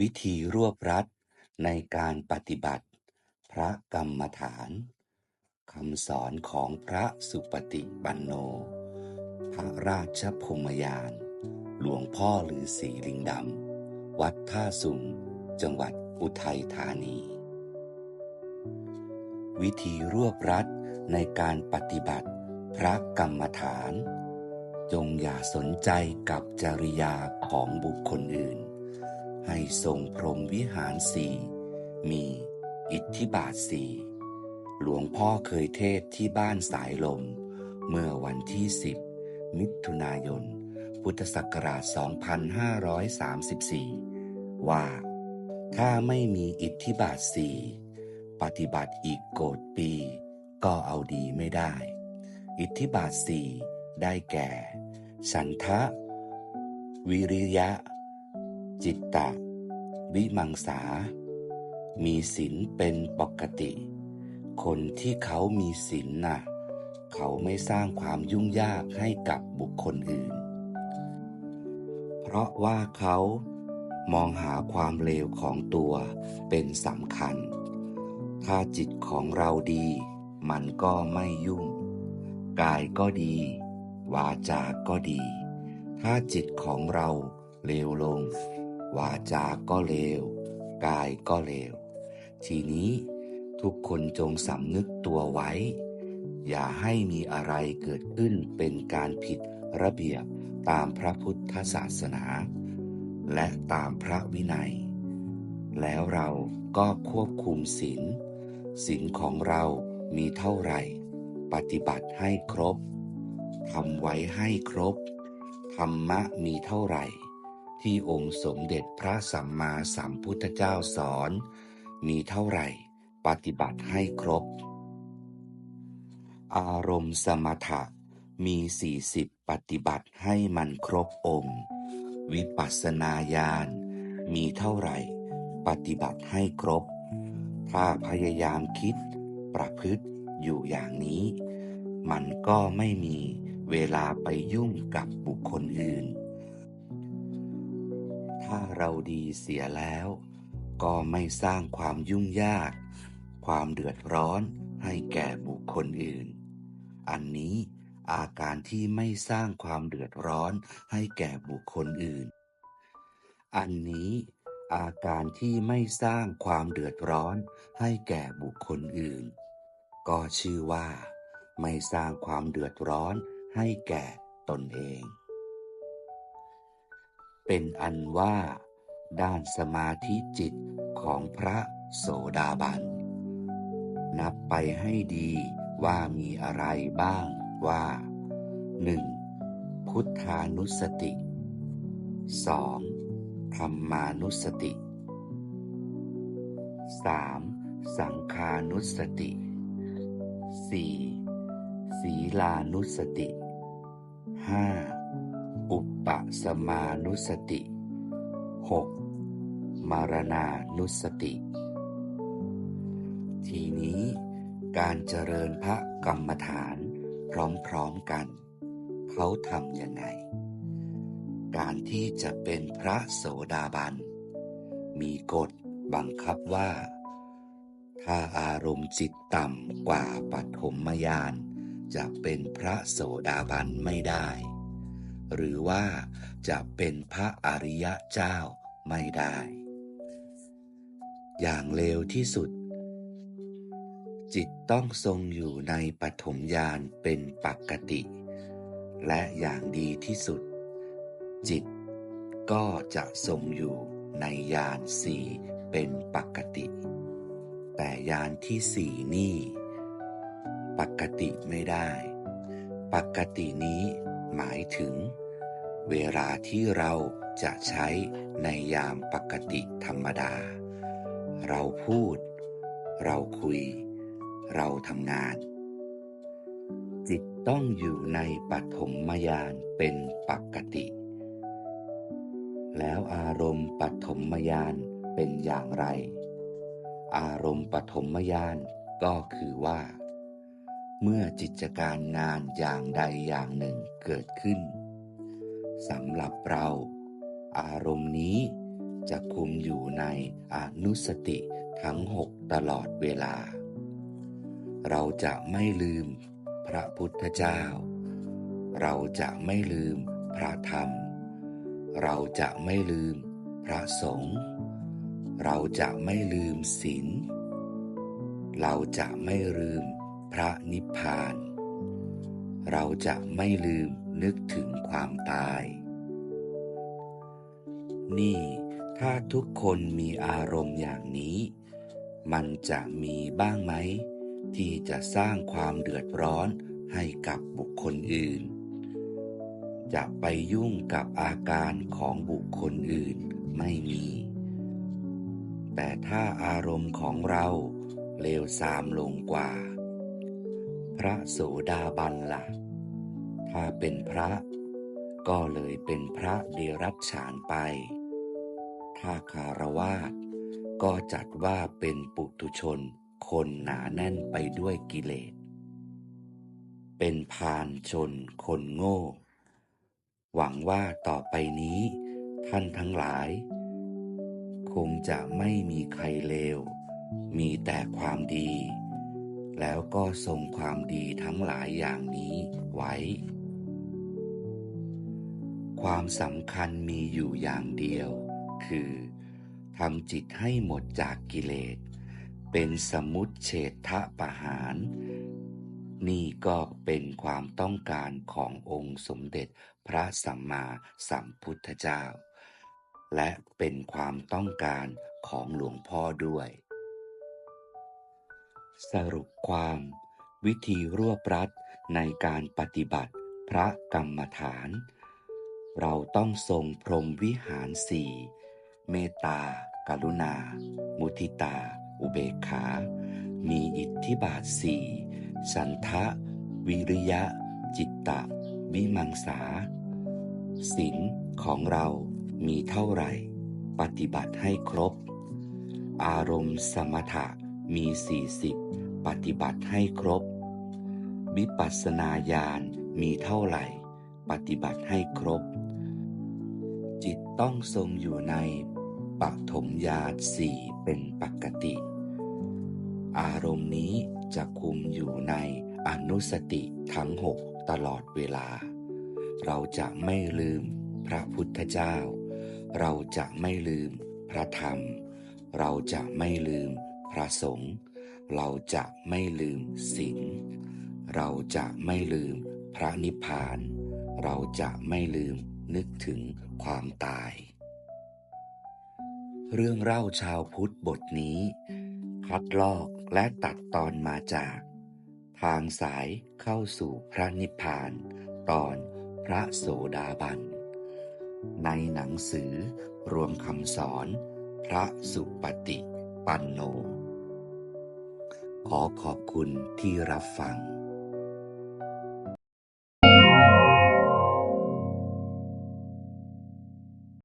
วิธีรวบรัดในการปฏิบัติพระกรรมฐาน คำสอนของพระสุปฏิปันโน พระราชพมยาน หลวงพ่อหรือสีลิงดำ วัดท่าสุงจังหวัดอุทัยธานี วิธีรวบรัดในการปฏิบัติพระกรรมฐาน จงอย่าสนใจกับจริยาของบุคคลอื่น ให้ทรงพรหมวิหารสี่มีอิทธิบาทสี่หลวงพ่อเคยเทศที่บ้านสายลม เมื่อวันที่ 10 มิถุนายน พุทธศักราช 2534 ว่า ถ้าไม่มีอิทธิบาทสี่ปฏิบัติอีกโกดปี ก็เอาดีไม่ได้ อิทธิบาทสี่ได้แก่ ฉันทะ วิริยะ จิตตะ วิมังสา มีศีลเป็นปกติ คนที่เขามีศีลน่ะ เขาไม่สร้างความยุ่งยากให้กับบุคคลอื่น เพราะว่าเขามองหาความเลวของตัวเป็นสำคัญ ถ้าจิตของเราดี มันก็ไม่ยุ่ง กายก็ดี วาจาก็ดี ถ้าจิตของเราเลวลง วาจาก็เลว กายก็เลว ทีนี้ทุกคนจงสำนึกตัวไว้ อย่าให้มีอะไรเกิดขึ้นเป็นการผิดระเบียบตามพระพุทธศาสนา และตามพระวินัย แล้วเราก็ควบคุมศีลศีลของเรามีเท่าไหร่ ปฏิบัติให้ครบทำไว้ให้ครบ ธรรมะมีเท่าไหร่ ที่องค์สมเด็จพระสัมมาสัมพุทธเจ้าสอน มีเท่าไหร่ปฏิบัติให้ครบ อารมณ์สมถะมีสี่สิบปฏิบัติให้มันครบองค์ วิปัสสนาญาณมีเท่าไหร่ ปฏิบัติให้ครบ ถ้าพยายามคิดประพฤติอยู่อย่างนี้ มันก็ไม่มีเวลาไปยุ่งกับบุคคลอื่น ถ้าเราดีเสียแล้ว ก็ไม่สร้างความยุ่งยาก ความเดือดร้อนให้แก่บุคคลอื่น อันนี้อาการที่ไม่สร้างความเดือดร้อนให้แก่บุคคลอื่น อันนี้อาการที่ไม่สร้างความเดือดร้อนให้แก่บุคคลอื่น ก็ชื่อว่า ไม่สร้างความเดือดร้อนให้แก่ตนเอง เป็นอันว่า ด้านสมาธิจิตของพระโสดาบัน นับไปให้ดีว่ามีอะไรบ้างว่า 1. พุทธานุสติ 2. ธรรมานุสติ 3. สังคานุสติ 4. ศีลานุสติ 5. อุปปสมานุสติ 6. มารณานุสติ ทีนี้การเจริญพระกรรมฐานพร้อมๆกัน เขาทำยังไง การที่จะเป็นพระโสดาบัน มีกฎบังคับว่า ถ้าอารมณ์จิตต่ำกว่าปฐมยานจะเป็นพระโสดาบันไม่ได้ หรือว่าจะเป็นพระอริยะเจ้าไม่ได้ อย่างเลวที่สุด จิตต้องทรงอยู่ในปฐมยานเป็นปกติ และอย่างดีที่สุด จิตก็จะทรงอยู่ในยานสี่เป็นปกติ แต่ยานที่สี่นี่ปกติไม่ได้ ปกตินี้หมายถึง เวลาที่เราจะใช้ในยามปกติธรรมดา เราพูด เราคุย เราทำงาน จิตต้องอยู่ในปฐมมยานเป็นปกติ แล้วอารมณ์ปฐมมยานเป็นอย่างไร อารมณ์ปฐมยานก็คือว่า เมื่อจิตการงานอย่างใดอย่างหนึ่งเกิดขึ้น สำหรับเรา อารมณ์นี้จะคุมอยู่ในอนุสติทั้งหกตลอดเวลา เราจะไม่ลืมพระพุทธเจ้า เราจะไม่ลืมพระธรรม เราจะไม่ลืมพระสงฆ์เราจะไม่ลืมศีลเราจะไม่ลืมพระนิพพาน เราจะไม่ลืม นึกถึงความตาย นี่ถ้าทุกคนมีอารมณ์อย่างนี้ มันจะมีบ้างไหม ที่จะสร้างความเดือดร้อนให้กับบุคคลอื่น จะไปยุ่งกับอาการของบุคคลอื่นไม่มี แต่ถ้าอารมณ์ของเราเลวทรามลงกว่า พระโสดาบันละ่ะ ถ้าเป็นพระ ก็เลยเป็นพระเดรัจฉานไป ถ้าคารวาสก็จัดว่าเป็นปุถุชนคนหนาแน่นไปด้วยกิเลส เป็นพานชนคนโง่ หวังว่าต่อไปนี้ ท่านทั้งหลาย คงจะไม่มีใครเลว มีแต่ความดี แล้วก็ทรงความดีทั้งหลายอย่างนี้ไว้ ความสำคัญมีอยู่อย่างเดียว คือทำจิตให้หมดจากกิเลส เป็นสมุตเฉทะปะหาร นี่ก็เป็นความต้องการขององค์สมเด็จพระสัมมาสัมพุทธเจ้า และเป็นความต้องการของหลวงพ่อด้วย สรุปความวิธีรวบรัดในการปฏิบัติพระกรรมฐาน เราต้องทรงพรมวิหารสี่เมตตากรุณา มุทิตา อุเบกขา มีอิทธิบาทสี่สันทะ วิริยะ จิตตะ วิมังสาศีลของเรามีเท่าไหร่ ปฏิบัติให้ครบ อารมณ์สมถะมีสี่สิบปฏิบัติให้ครบ วิปัสสนาญาณมีเท่าไหร่ ปฏิบัติให้ครบ จิตต้องทรงอยู่ในปฐมญาณสี่เป็นปกติ อารมณ์นี้จะคุมอยู่ในอนุสติทั้งหกตลอดเวลา เราจะไม่ลืมพระพุทธเจ้า เราจะไม่ลืมพระธรรม เราจะไม่ลืมพระสงฆ์เราจะไม่ลืมศีลเราจะไม่ลืมพระนิพพาน เราจะไม่ลืมนึกถึงความตาย เรื่องเล่าชาวพุทธบทนี้ คัดลอกและตัดตอนมาจาก ทางสายเข้าสู่พระนิพพาน ตอนพระโสดาบัน ในหนังสือรวมคำสอน พระสุปฏิปันโน ขอขอบคุณที่รับฟัง